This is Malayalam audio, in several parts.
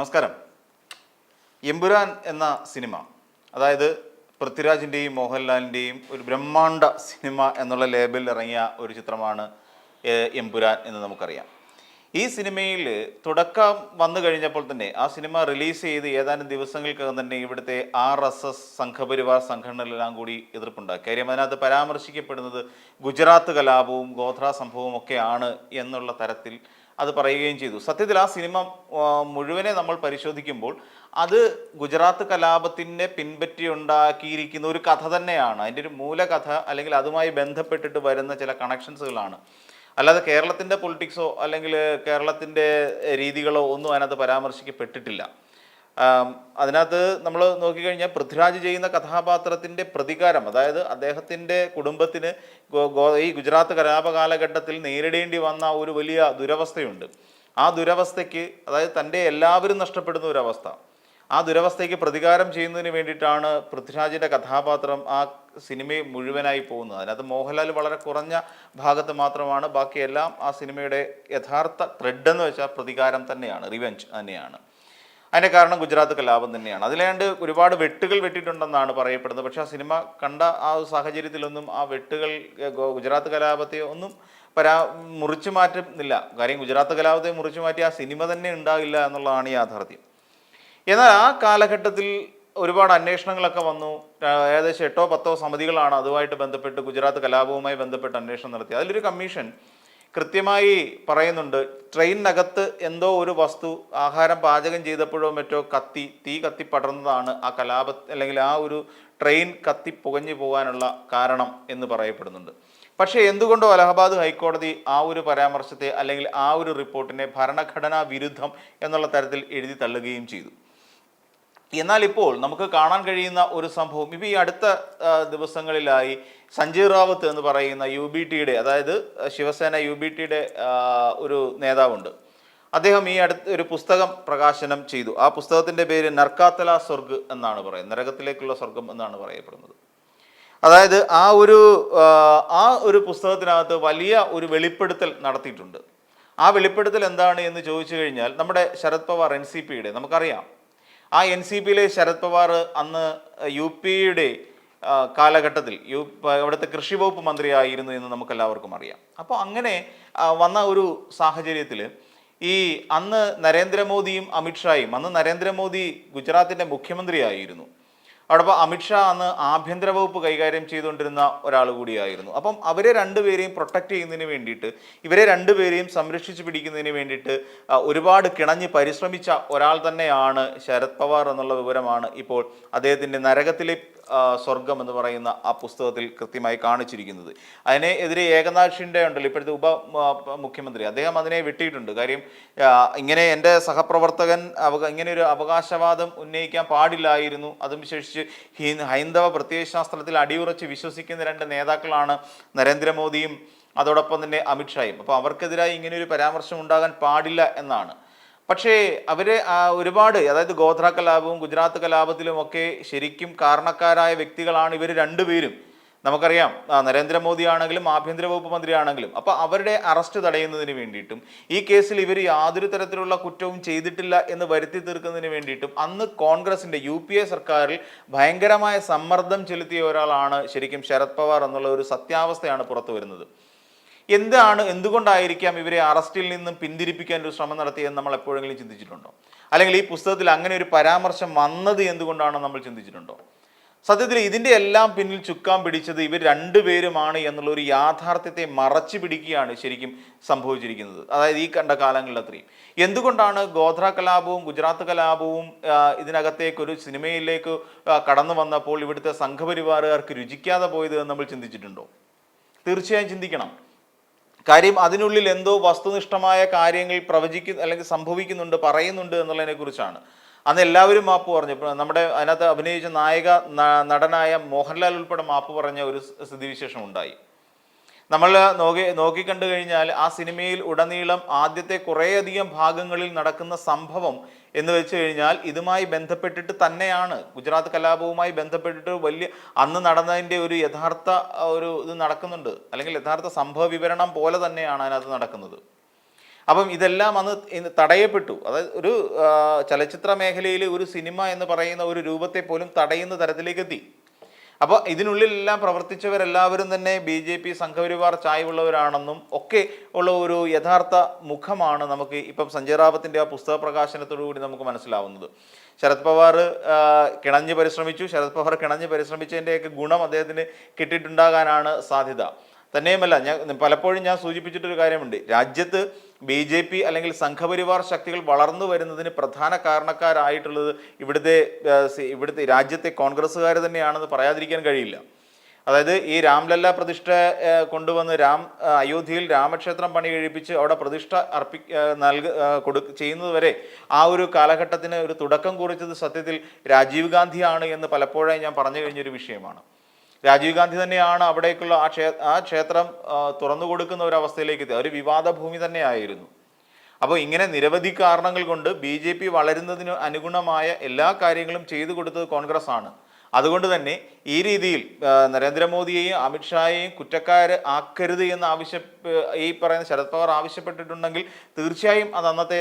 നമസ്കാരം. എമ്പുരാൻ എന്ന സിനിമ അതായത് പൃഥ്വിരാജിന്റെയും മോഹൻലാലിന്റെയും ഒരു ബ്രഹ്മാണ്ട സിനിമ എന്നുള്ള ലേബലിൽ ഇറങ്ങിയ ഒരു ചിത്രമാണ് എമ്പുരാൻ എന്ന് നമുക്കറിയാം. ഈ സിനിമയിൽ തുടക്കം വന്നു കഴിഞ്ഞപ്പോൾ തന്നെ ആ സിനിമ റിലീസ് ചെയ്ത് ഏതാനും ദിവസങ്ങൾക്കകം തന്നെ ഇവിടുത്തെ ആർ എസ് എസ് സംഘപരിവാർ സംഘടനകളെല്ലാം കൂടി എതിർപ്പുണ്ടാക്കി. കാര്യം അതിനകത്ത് പരാമർശിക്കപ്പെടുന്നത് ഗുജറാത്ത് കലാപവും ഗോത്ര സംഭവവും ഒക്കെയാണ് എന്നുള്ള തരത്തിൽ അത് പറയുകയും ചെയ്തു. സത്യത്തിൽ ആ സിനിമ മുഴുവനെ നമ്മൾ പരിശോധിക്കുമ്പോൾ അത് ഗുജറാത്ത് കലാപത്തിന്റെ പിൻപറ്റി ഉണ്ടാക്കിയിരിക്കുന്ന ഒരു കഥ തന്നെയാണ്. അതിന്റെ ഒരു മൂലകഥ അല്ലെങ്കിൽ അതുമായി ബന്ധപ്പെട്ടിട്ട് വരുന്ന ചില കണക്ഷൻസുകളാണ്. അല്ലാതെ കേരളത്തിന്റെ പൊളിറ്റിക്സോ അല്ലെങ്കിൽ കേരളത്തിന്റെ രീതികളോ ഒന്നും അതിനകത്ത് പരാമർശിക്കപ്പെട്ടിട്ടില്ല. അതിനകത്ത് നമ്മൾ നോക്കിക്കഴിഞ്ഞാൽ പൃഥ്വിരാജ് ചെയ്യുന്ന കഥാപാത്രത്തിന്റെ പ്രതികാരം അതായത് അദ്ദേഹത്തിന്റെ കുടുംബത്തിന് ഈ ഗുജറാത്ത് കലാപ കാലഘട്ടത്തിൽ നേരിടേണ്ടി വന്ന ഒരു വലിയ ദുരവസ്ഥയുണ്ട്. ആ ദുരവസ്ഥയ്ക്ക് അതായത് തന്റെ എല്ലാവരും നഷ്ടപ്പെടുന്ന ഒരവസ്ഥ. ആ ദുരവസ്ഥയ്ക്ക് പ്രതികാരം ചെയ്യുന്നതിന് വേണ്ടിയിട്ടാണ് പൃഥ്വിരാജിന്റെ കഥാപാത്രം ആ സിനിമയെ മുഴുവനായി പോകുന്നത്. അതിനകത്ത് മോഹൻലാൽ വളരെ കുറഞ്ഞ ഭാഗത്ത് മാത്രമാണ്. ബാക്കിയെല്ലാം ആ സിനിമയുടെ യഥാർത്ഥ ത്രെഡ് എന്ന് വെച്ചാൽ പ്രതികാരം തന്നെയാണ് റിവെഞ്ച് തന്നെയാണ്. അതിന്റെ കാരണം ഗുജറാത്ത് കലാപം തന്നെയാണ്. അതിലാണ്ട് ഒരുപാട് വെട്ടുകൾ വെട്ടിയിട്ടുണ്ടെന്നാണ് പറയപ്പെടുന്നത്. പക്ഷേ ആ സിനിമ കണ്ട ആ സാഹചര്യത്തിലൊന്നും ആ വെട്ടുകൾ ഗുജറാത്ത് കലാപത്തെ ഒന്നും പരാ മുറിച്ചു മാറ്റുന്നില്ല. കാര്യം ഗുജറാത്ത് കലാപത്തെ മുറിച്ചു മാറ്റി ആ സിനിമ തന്നെ ഉണ്ടാകില്ല എന്നുള്ളതാണ് യാഥാർത്ഥ്യം. എന്നാൽ ആ കാലഘട്ടത്തിൽ ഒരുപാട് അന്വേഷണങ്ങളൊക്കെ വന്നു. ഏകദേശം എട്ടോ പത്തോ സമിതികളാണ് അതുമായിട്ട് ബന്ധപ്പെട്ട് ഗുജറാത്ത് കലാപവുമായി ബന്ധപ്പെട്ട് അന്വേഷണം നടത്തി അതിലൊരു കമ്മീഷൻ കൃത്യമായി പറയുന്നുണ്ട് ട്രെയിനിനകത്ത് എന്തോ ഒരു വസ്തു ആഹാരം പാചകം ചെയ്തപ്പോഴോ മറ്റോ കത്തി തീ കത്തി പടർന്നതാണ് ആ കലാപ അല്ലെങ്കിൽ ആ ഒരു ട്രെയിൻ കത്തി പുകഞ്ഞു പോകാനുള്ള കാരണം എന്ന് പറയപ്പെടുന്നുണ്ട്. പക്ഷേ എന്തുകൊണ്ടോ അലഹബാദ് ഹൈക്കോടതി ആ ഒരു പരാമർശത്തെ അല്ലെങ്കിൽ ആ ഒരു റിപ്പോർട്ടിനെ ഭരണഘടനാ വിരുദ്ധം എന്നുള്ള തരത്തിൽ എഴുതി തള്ളുകയും ചെയ്തു. എന്നാൽ ഇപ്പോൾ നമുക്ക് കാണാൻ കഴിയുന്ന ഒരു സംഭവം. ഇപ്പോൾ ഈ അടുത്ത ദിവസങ്ങളിലായി സഞ്ജയ് റാവത്ത് എന്ന് പറയുന്ന യു ബി ടിയുടെ അതായത് ശിവസേന യു ബി ടിയുടെ ഒരു നേതാവുണ്ട്. അദ്ദേഹം ഈ അടുത്ത് ഒരു പുസ്തകം പ്രകാശനം ചെയ്തു. ആ പുസ്തകത്തിന്റെ പേര് നർക്കാത്തല സ്വർഗ് എന്നാണ് പറയുന്നത്. നരകത്തിലേക്കുള്ള സ്വർഗം എന്നാണ് പറയപ്പെടുന്നത്. അതായത് ആ ഒരു ആ, ഒരു പുസ്തകത്തിനകത്ത് വലിയ ഒരു വെളിപ്പെടുത്തൽ നടത്തിയിട്ടുണ്ട്. ആ വെളിപ്പെടുത്തൽ എന്താണ് എന്ന് ചോദിച്ചു കഴിഞ്ഞാൽ നമ്മുടെ ശരത് പവാർ എൻ സി പിയുടെ നമുക്കറിയാം. ആ എൻ സി പിയിലെ ശരത് പവാർ അന്ന് യു പിയുടെ കാലഘട്ടത്തിൽ യു അവിടുത്തെ കൃഷി വകുപ്പ് മന്ത്രിയായിരുന്നു എന്ന് നമുക്കെല്ലാവർക്കും അറിയാം. അപ്പോൾ അങ്ങനെ വന്ന ഒരു സാഹചര്യത്തിൽ ഈ അന്ന് നരേന്ദ്രമോദിയും അമിത്ഷായും അന്ന് നരേന്ദ്രമോദി ഗുജറാത്തിന്റെ മുഖ്യമന്ത്രിയായിരുന്നു. അവിടെ അമിത്ഷാ അന്ന് ആഭ്യന്തര വകുപ്പ് കൈകാര്യം ചെയ്തുകൊണ്ടിരുന്ന ഒരാൾ കൂടിയായിരുന്നു. അപ്പം അവരെ രണ്ടുപേരെയും പ്രൊട്ടക്റ്റ് ചെയ്യുന്നതിന് വേണ്ടിയിട്ട് ഇവരെ രണ്ടുപേരെയും സംരക്ഷിച്ച് പിടിക്കുന്നതിന് വേണ്ടിയിട്ട് ഒരുപാട് കിണഞ്ഞ് പരിശ്രമിച്ച ഒരാൾ തന്നെയാണ് ശരത് പവാർ എന്നുള്ള വിവരമാണ് ഇപ്പോൾ അദ്ദേഹത്തിന്റെ നരകത്തിലെ സ്വർഗം എന്ന് പറയുന്ന ആ പുസ്തകത്തിൽ കൃത്യമായി കാണിച്ചിരിക്കുന്നത്. അതിനെ എതിരെ ഷിൻഡേ ഉണ്ടല്ലോ ഇപ്പോഴത്തെ ഉപ മുഖ്യമന്ത്രി. അദ്ദേഹം അതിനെ വെട്ടിയിട്ടുണ്ട്. കാര്യം ഇങ്ങനെ എന്റെ സഹപ്രവർത്തകൻ അവക ഇങ്ങനെ ഒരു അവകാശവാദം ഉന്നയിക്കാൻ പാടില്ലായിരുന്നു. അതും വിശേഷിച്ച് ഹി- ഹൈന്ദവ പ്രത്യയശാസ്ത്രത്തിൽ അടിയുറച്ച് വിശ്വസിക്കുന്ന രണ്ട് നേതാക്കളാണ് നരേന്ദ്രമോദിയും അതോടൊപ്പം തന്നെ അമിത്ഷായും അപ്പോൾ അവർക്കെതിരായി ഇങ്ങനെ ഒരു പരാമർശം ഉണ്ടാകാൻ പാടില്ല എന്നാണ്. പക്ഷേ അവരെ ഒരുപാട് അതായത് ഗോത്ര കലാപവും ഗുജറാത്ത് കലാപത്തിലും ഒക്കെ ശരിക്കും കാരണക്കാരായ വ്യക്തികളാണ് ഇവർ രണ്ടുപേരും. നമുക്കറിയാം നരേന്ദ്രമോദി ആണെങ്കിലും ആഭ്യന്തര വകുപ്പ് മന്ത്രി ആണെങ്കിലും അപ്പോൾ അവരുടെ അറസ്റ്റ് തടയുന്നതിന് വേണ്ടിയിട്ടും ഈ കേസിൽ ഇവർ യാതൊരു തരത്തിലുള്ള കുറ്റവും ചെയ്തിട്ടില്ല എന്ന് വരുത്തി തീർക്കുന്നതിന് വേണ്ടിയിട്ടും അന്ന് കോൺഗ്രസിന്റെ യു പി എ സർക്കാരിൽ ഭയങ്കരമായ സമ്മർദ്ദം ചെലുത്തിയ ഒരാളാണ് ശരിക്കും ശരത് പവാർ എന്നുള്ള ഒരു സത്യാവസ്ഥയാണ് പുറത്തു വരുന്നത്. എന്താണ് എന്തുകൊണ്ടായിരിക്കാം ഇവരെ അറസ്റ്റിൽ നിന്നും പിന്തിരിപ്പിക്കാൻ ഒരു ശ്രമം നടത്തിയെന്ന് നമ്മൾ എപ്പോഴെങ്കിലും ചിന്തിച്ചിട്ടുണ്ടോ? അല്ലെങ്കിൽ ഈ പുസ്തകത്തിൽ അങ്ങനെ ഒരു പരാമർശം വന്നത് എന്തുകൊണ്ടാണെന്ന് നമ്മൾ ചിന്തിച്ചിട്ടുണ്ടോ? സത്യത്തിൽ ഇതിന്റെ എല്ലാം പിന്നിൽ ചുക്കാൻ പിടിച്ചത് ഇവർ രണ്ടുപേരുമാണ് എന്നുള്ള ഒരു യാഥാർത്ഥ്യത്തെ മറച്ചു പിടിക്കുകയാണ് ശരിക്കും സംഭവിച്ചിരിക്കുന്നത്. അതായത് ഈ കണ്ട കാലങ്ങളിലത്രയും എന്തുകൊണ്ടാണ് ഗോത്ര കലാപവും ഗുജറാത്ത് കലാപവും ഇതിനകത്തേക്ക് ഒരു സിനിമയിലേക്ക് കടന്നു വന്നപ്പോൾ ഇവിടുത്തെ സംഘപരിവാറുകാർക്ക് രുചിക്കാതെ പോയത് നമ്മൾ ചിന്തിച്ചിട്ടുണ്ടോ? തീർച്ചയായും ചിന്തിക്കണം. കാര്യം അതിനുള്ളിൽ എന്തോ വസ്തുനിഷ്ഠമായ കാര്യങ്ങൾ പ്രവചിക്കുന്ന അല്ലെങ്കിൽ സംഭവിക്കുന്നുണ്ട് പറയുന്നുണ്ട് എന്നുള്ളതിനെ കുറിച്ചാണ്. അന്ന് എല്ലാവരും മാപ്പ് പറഞ്ഞു. നമ്മുടെ അതിനകത്ത് അഭിനയിച്ച നായക നടനായ മോഹൻലാൽ ഉൾപ്പെടെ മാപ്പ് പറഞ്ഞ ഒരു സ്ഥിതിവിശേഷം ഉണ്ടായി. നമ്മൾ നോക്കി നോക്കിക്കണ്ടു കഴിഞ്ഞാൽ ആ സിനിമയിൽ ഉടനീളം ആദ്യത്തെ കുറേയധികം ഭാഗങ്ങളിൽ നടക്കുന്ന സംഭവം എന്ന് വെച്ച് കഴിഞ്ഞാൽ ഇതുമായി ബന്ധപ്പെട്ടിട്ട് തന്നെയാണ്. ഗുജറാത്ത് കലാപവുമായി ബന്ധപ്പെട്ടിട്ട് വലിയ അന്ന് നടന്നതിന്റെ ഒരു യഥാർത്ഥ ഒരു ഇത് നടക്കുന്നുണ്ട്. അല്ലെങ്കിൽ യഥാർത്ഥ സംഭവ വിവരണം പോലെ തന്നെയാണ് അതിനകത്ത് നടക്കുന്നത്. അപ്പം ഇതെല്ലാം അന്ന് തടയപ്പെട്ടു. അതായത് ഒരു ചലച്ചിത്ര മേഖലയിൽ ഒരു സിനിമ എന്ന് പറയുന്ന ഒരു രൂപത്തെ പോലും തടയുന്ന തരത്തിലേക്ക് എത്തി. അപ്പോൾ ഇതിനുള്ളിലെല്ലാം പ്രവർത്തിച്ചവരെല്ലാവരും തന്നെ ബി ജെ പി സംഘപരിവാർ ചായവുള്ളവരാണെന്നും ഒക്കെ ഉള്ള ഒരു യഥാർത്ഥ മുഖമാണ് നമുക്ക് ഇപ്പം സഞ്ജയ് റാവത്തിന്റെ ആ പുസ്തക പ്രകാശനത്തോടു കൂടി നമുക്ക് മനസ്സിലാവുന്നത്. ശരത് പവാർ കിണഞ്ഞ് പരിശ്രമിച്ചു. ശരത് പവാർ കിണഞ്ഞ് പരിശ്രമിച്ചതിന്റെയൊക്കെ ഗുണം അദ്ദേഹത്തിന് കിട്ടിയിട്ടുണ്ടാകാനാണ് സാധ്യത. തന്നെയുമല്ല ഞാൻ പലപ്പോഴും ഞാൻ സൂചിപ്പിച്ചിട്ടൊരു കാര്യമുണ്ട്. രാജ്യത്ത് ബി ജെ പി അല്ലെങ്കിൽ സംഘപരിവാർ ശക്തികൾ വളർന്നു വരുന്നതിന് പ്രധാന കാരണക്കാരായിട്ടുള്ളത് ഇവിടുത്തെ ഇവിടുത്തെ രാജ്യത്തെ കോൺഗ്രസ്സുകാർ തന്നെയാണെന്ന് പറയാതിരിക്കാൻ കഴിയില്ല. അതായത് ഈ രാംലല്ല പ്രതിഷ്ഠ കൊണ്ടുവന്ന് രാം അയോധ്യയിൽ രാമക്ഷേത്രം പണി കഴിപ്പിച്ച് അവിടെ പ്രതിഷ്ഠ അർപ്പി നൽക കൊടു ചെയ്യുന്നതുവരെ ആ ഒരു കാലഘട്ടത്തിന് ഒരു തുടക്കം കുറിച്ചത് സത്യത്തിൽ രാജീവ് ഗാന്ധിയാണ് എന്ന് പലപ്പോഴായി ഞാൻ പറഞ്ഞു കഴിഞ്ഞൊരു വിഷയമാണ്. രാജീവ് ഗാന്ധി തന്നെയാണ് അവിടേക്കുള്ള ആ ക്ഷേ ആ ക്ഷേത്രം തുറന്നു കൊടുക്കുന്ന ഒരു അവസ്ഥയിലേക്ക് എത്തി ഒരു വിവാദ ഭൂമി തന്നെയായിരുന്നു. അപ്പോൾ ഇങ്ങനെ നിരവധി കാരണങ്ങൾ കൊണ്ട് ബി ജെ പി വളരുന്നതിന് അനുഗുണമായ എല്ലാ കാര്യങ്ങളും ചെയ്തു കൊടുത്തത് കോൺഗ്രസ് ആണ് അതുകൊണ്ട് തന്നെ ഈ രീതിയിൽ നരേന്ദ്രമോദിയെയും അമിത്ഷായെയും കുറ്റക്കാര് ആക്കരുത് എന്ന് ആവശ്യ ഈ പറയുന്ന ശരത് പവാർ ആവശ്യപ്പെട്ടിട്ടുണ്ടെങ്കിൽ തീർച്ചയായും അത് അന്നത്തെ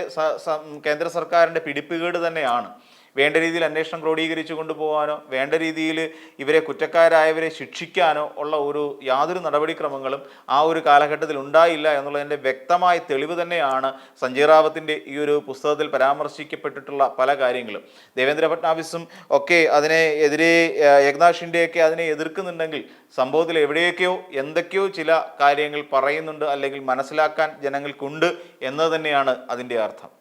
കേന്ദ്ര സർക്കാരിന്റെ പിടിപ്പുകേട് തന്നെയാണ്. വേണ്ട രീതിയിൽ അന്വേഷണം ക്രോഡീകരിച്ചു കൊണ്ടുപോകാനോ വേണ്ട രീതിയിൽ ഇവരെ കുറ്റക്കാരായവരെ ശിക്ഷിക്കാനോ ഉള്ള ഒരു യാതൊരു നടപടിക്രമങ്ങളും ആ ഒരു കാലഘട്ടത്തിൽ ഉണ്ടായില്ല എന്നുള്ളതിന്റെ വ്യക്തമായ തെളിവ് തന്നെയാണ് സഞ്ജയ് റാവത്തിന്റെ ഈ ഒരു പുസ്തകത്തിൽ പരാമർശിക്കപ്പെട്ടിട്ടുള്ള പല കാര്യങ്ങളും. ദേവേന്ദ്ര ഫട്നാവിസും ഒക്കെ അതിനെ എതിരെ യജ്ഞാഷിന്റെയൊക്കെ അതിനെ എതിർക്കുന്നുണ്ടെങ്കിൽ സംഭവത്തിൽ എവിടെയൊക്കെയോ എന്തൊക്കെയോ ചില കാര്യങ്ങൾ പറയുന്നുണ്ട് അല്ലെങ്കിൽ മനസ്സിലാക്കാൻ ജനങ്ങൾക്കുണ്ട് എന്നത് തന്നെയാണ് അതിന്റെ അർത്ഥം.